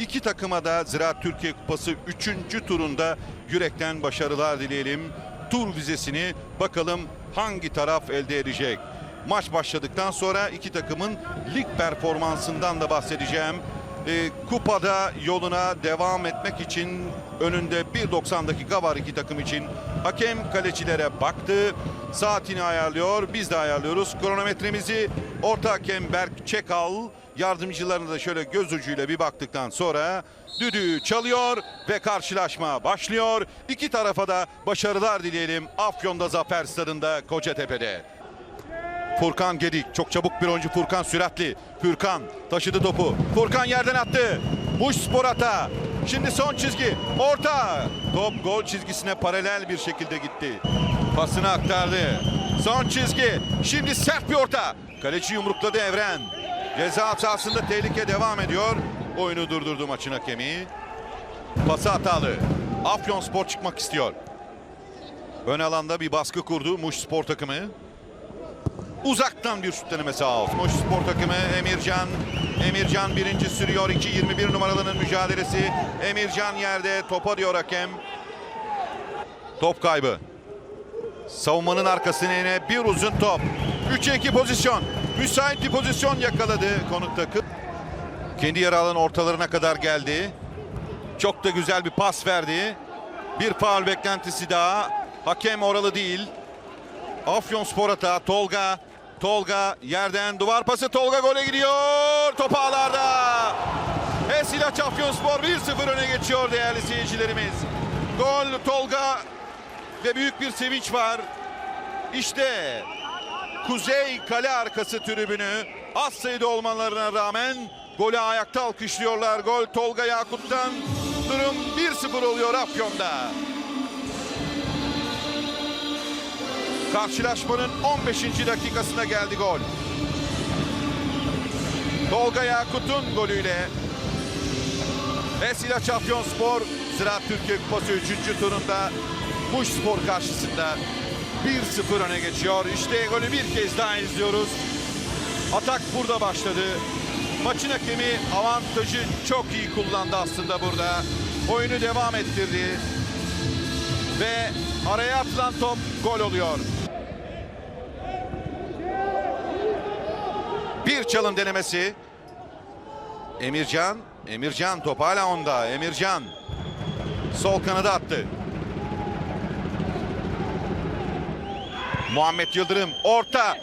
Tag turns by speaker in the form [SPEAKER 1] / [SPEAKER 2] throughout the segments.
[SPEAKER 1] İki takıma da Ziraat Türkiye Kupası 3. turunda yürekten başarılar dileyelim. Tur vizesini bakalım hangi taraf elde edecek. Maç başladıktan sonra iki takımın lig performansından da bahsedeceğim. Ee, kupada yoluna devam etmek için önünde 1.90 dakika var iki takım için. Hakem kalecilere baktı. Saatini ayarlıyor. Biz de ayarlıyoruz. Kronometremizi orta hakem Berk Çekal yardımcılarına da şöyle göz ucuyla bir baktıktan sonra düdüğü çalıyor ve karşılaşma başlıyor. İki tarafa da başarılar dileyelim. Afyon'da Zafer Stadında Kocatepe'de. Furkan Gedik. Çok çabuk bir oyuncu Furkan süratli. Furkan taşıdı topu. Furkan yerden attı. Muş Spor hata. Şimdi son çizgi. Orta. Top gol çizgisine paralel bir şekilde gitti. Pasını aktardı. Son çizgi. Şimdi sert bir orta. Kaleci yumrukladı Evren. Ceza sahasında tehlike devam ediyor. Oyunu durdurdu maçın hakemi. Pası hatalı. Afyon Spor çıkmak istiyor. Ön alanda bir baskı kurdu Muş Spor takımı. Uzaktan bir şut denemesi out. Muş Spor takımı Emircan. Emircan birinci sürüyor. 2-21 numaralının mücadelesi. Emircan yerde topa diyor hakem. Top kaybı. Savunmanın arkasına yine bir uzun top. 3'e 2 pozisyon. Müsait bir pozisyon yakaladı konuk takım. Kendi yer alan ortalarına kadar geldi. Çok da güzel bir pas verdi. Bir faul beklentisi daha. Hakem oralı değil. Afyon Spor hata. Tolga. Tolga yerden duvar pası. Tolga gole gidiyor. Top ağlarda. Esilaç Afyon Spor 1-0 öne geçiyor değerli seyircilerimiz. Gol Tolga ve büyük bir sevinç var. İşte Kuzey kale arkası tribünü az sayıda olmalarına rağmen golü ayakta alkışlıyorlar. Gol Tolga Yakut'tan. Durum 1-0 oluyor Afyon'da. Karşılaşmanın 15. dakikasına geldi gol. Tolga Yakut'un golüyle Esila Afyonspor Ziraat Türkiye Kupası 3. turunda Muş Spor karşısında 1-0 öne geçiyor. İşte golü bir kez daha izliyoruz. Atak burada başladı. Maçın hakemi avantajı çok iyi kullandı aslında burada. Oyunu devam ettirdi. Ve araya atılan top gol oluyor. Bir çalım denemesi. Emircan. Emircan top hala onda. Emircan. Sol kanada attı. Muhammed Yıldırım orta.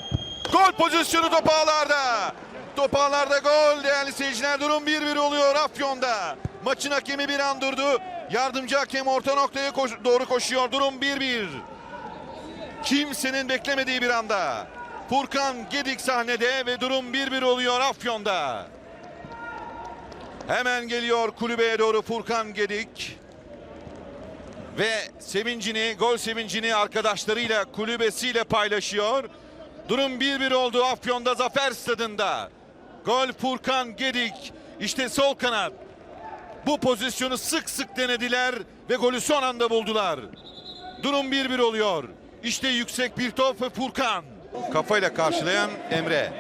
[SPEAKER 1] Gol pozisyonu top ağlarda. Top ağlarda gol değerli seyirciler. Durum 1-1 oluyor Afyon'da. Maçın hakemi bir an durdu. Yardımcı hakem orta noktaya koş- doğru koşuyor. Durum 1-1. Kimsenin beklemediği bir anda. Furkan Gedik sahnede ve durum 1-1 oluyor Afyon'da. Hemen geliyor kulübeye doğru Furkan Gedik. Ve sevincini, gol sevincini arkadaşlarıyla, kulübesiyle paylaşıyor. Durum 1-1 oldu Afyon'da Zafer Stadında. Gol Furkan Gedik. İşte sol kanat. Bu pozisyonu sık sık denediler ve golü son anda buldular. Durum 1-1 oluyor. İşte yüksek bir top ve Furkan. Kafayla karşılayan Emre.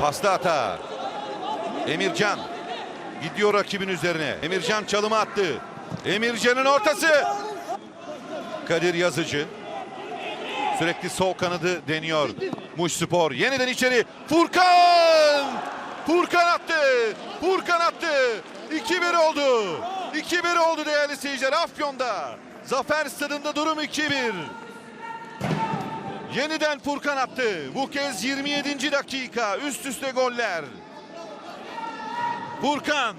[SPEAKER 1] Pasta hata. Emircan. Gidiyor rakibin üzerine. Emircan çalımı attı. Emircan'ın ortası. Kadir Yazıcı. Sürekli sol kanadı deniyor. Muş Spor yeniden içeri. Furkan! Furkan attı. Furkan attı. 2-1 oldu. 2-1 oldu değerli seyirciler Afyon'da. Zafer stadında durum 2-1. Yeniden Furkan attı. Bu kez 27. dakika. Üst üste goller. Furkan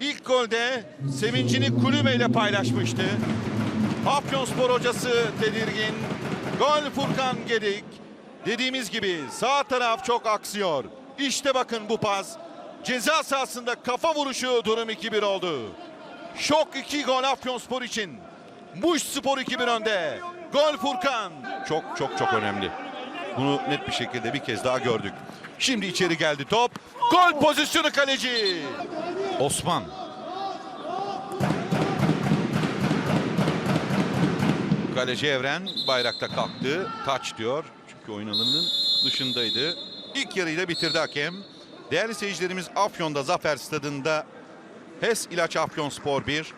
[SPEAKER 1] ilk golde sevincini kulübeyle paylaşmıştı. Afyonspor hocası tedirgin. Gol Furkan Gedik. Dediğimiz gibi sağ taraf çok aksıyor. İşte bakın bu pas. Ceza sahasında kafa vuruşu durum 2-1 oldu. Şok 2 gol Afyonspor için. Muş Spor 2-1 önde. Gol Furkan. Çok çok çok önemli. Bunu net bir şekilde bir kez daha gördük. Şimdi içeri geldi top. Gol pozisyonu kaleci. Osman. Kaleci Evren bayrakta kalktı. Taç diyor. Çünkü oyun alanının dışındaydı. İlk yarıyı da bitirdi hakem. Değerli seyircilerimiz Afyon'da Zafer Stadında HES İlaç Afyon Spor 1,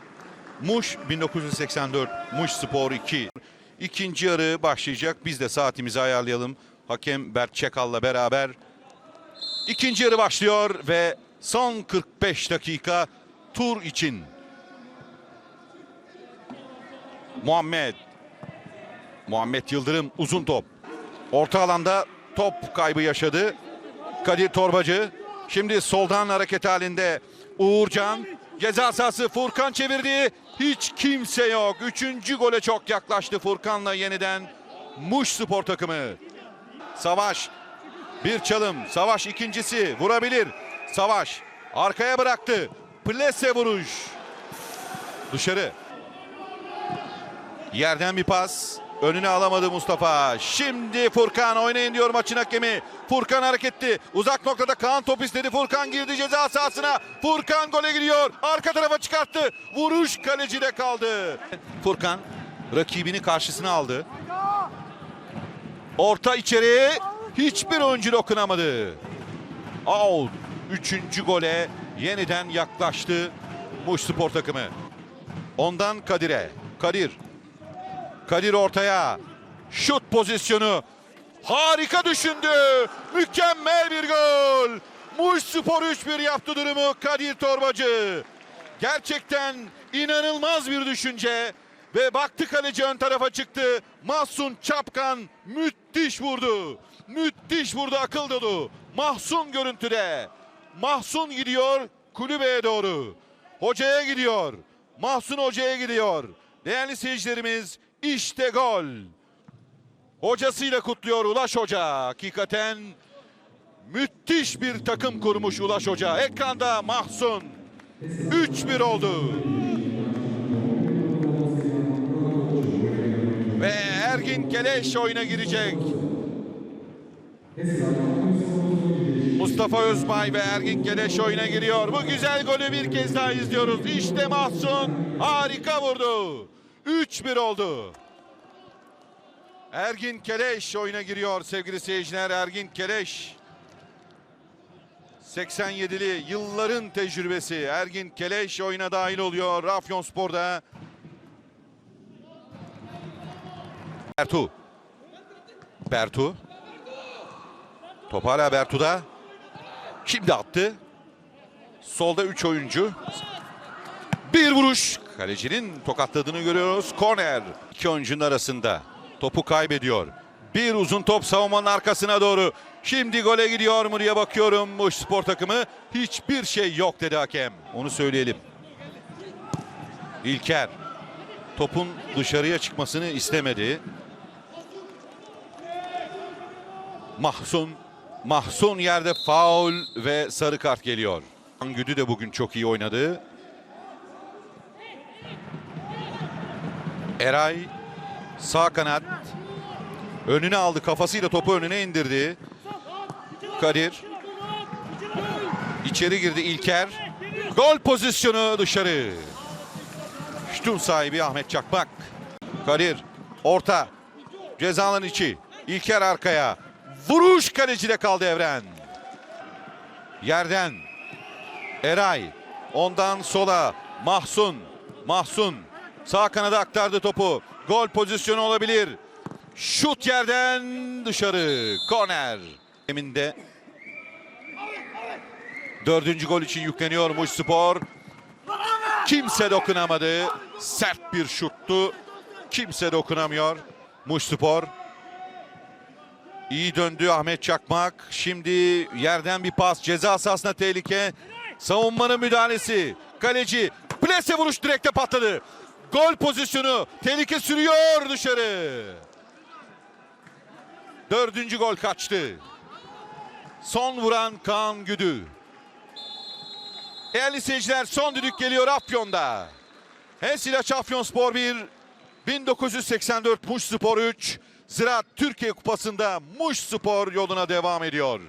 [SPEAKER 1] Muş 1984, Muş Spor 2. İkinci yarı başlayacak. Biz de saatimizi ayarlayalım. Hakem Berk Çakal'la beraber. İkinci yarı başlıyor ve son 45 dakika tur için. Muhammed. Muhammed Yıldırım uzun top. Orta alanda top kaybı yaşadı. Kadir Torbacı. Şimdi soldan hareket halinde Uğurcan. Ceza sahası Furkan çevirdi. Hiç kimse yok. Üçüncü gole çok yaklaştı Furkan'la yeniden Muş Spor takımı. Savaş. Bir çalım. Savaş ikincisi. Vurabilir. Savaş. Arkaya bıraktı. Plese vuruş. Dışarı. Yerden bir pas. Önüne alamadı Mustafa. Şimdi Furkan oynayın diyor maçın hakemi. Furkan hareketli. Uzak noktada Kaan top istedi. Furkan girdi ceza sahasına. Furkan gole gidiyor. Arka tarafa çıkarttı. Vuruş kalecide kaldı. Furkan rakibini karşısına aldı. Orta içeri. Hiçbir oyuncu dokunamadı. Out. Üçüncü gole yeniden yaklaştı Muş Spor takımı. Ondan Kadir'e. Kadir Kadir ortaya. Şut pozisyonu. Harika düşündü. Mükemmel bir gol. Muş Spor 3-1 yaptı durumu Kadir Torbacı. Gerçekten inanılmaz bir düşünce. Ve baktı kaleci ön tarafa çıktı. Mahsun Çapkan müthiş vurdu. Müthiş vurdu akıl dolu. Mahsun görüntüde. Mahsun gidiyor kulübeye doğru. Hocaya gidiyor. Mahsun hocaya gidiyor. Değerli seyircilerimiz işte gol. Hocasıyla kutluyor Ulaş Hoca. Hakikaten müthiş bir takım kurmuş Ulaş Hoca. Ekranda Mahsun. 3-1 oldu. Ve Ergin Keleş oyuna girecek. Mustafa Özbay ve Ergin Keleş oyuna giriyor. Bu güzel golü bir kez daha izliyoruz. İşte Mahsun harika vurdu. 3-1 oldu. Ergin Keleş oyuna giriyor sevgili seyirciler. Ergin Keleş. 87'li yılların tecrübesi. Ergin Keleş oyuna dahil oluyor Rafyonspor'da. Bertu. Bertu. Top hala Bertu'da. Şimdi attı. Solda 3 oyuncu. Bir vuruş. Kalecinin tokatladığını görüyoruz. Korner. İki oyuncunun arasında. Topu kaybediyor. Bir uzun top savunmanın arkasına doğru. Şimdi gole gidiyor mu diye bakıyorum. Muş spor takımı. Hiçbir şey yok dedi hakem. Onu söyleyelim. İlker. Topun dışarıya çıkmasını istemedi. Mahsun. Mahsun yerde faul ve sarı kart geliyor. Güdü de bugün çok iyi oynadı. Eray sağ kanat. Önüne aldı kafasıyla topu önüne indirdi. Kadir. İçeri girdi İlker. Gol pozisyonu dışarı. Şutun sahibi Ahmet Çakmak. Kadir orta. Cezanın içi. İlker arkaya. Vuruş kalecide kaldı Evren. Yerden. Eray. Ondan sola. Mahsun. Mahsun. Sağ kanada aktardı topu. Gol pozisyonu olabilir. Şut yerden dışarı. Korner. Eminde. Dördüncü gol için yükleniyor Muş Spor. Kimse dokunamadı. Sert bir şuttu. Kimse dokunamıyor. Muş Spor. İyi döndü Ahmet Çakmak. Şimdi yerden bir pas. Ceza sahasına tehlike. Savunmanın müdahalesi. Kaleci. Plase vuruş direkte patladı. Gol pozisyonu. Tehlike sürüyor dışarı. Dördüncü gol kaçtı. Son vuran Kaan Güdü. Değerli seyirciler son düdük geliyor Afyon'da. Hesilaç Afyonspor 1, 1984 Muş Spor 3. Ziraat Türkiye Kupası'nda Muş Spor yoluna devam ediyor.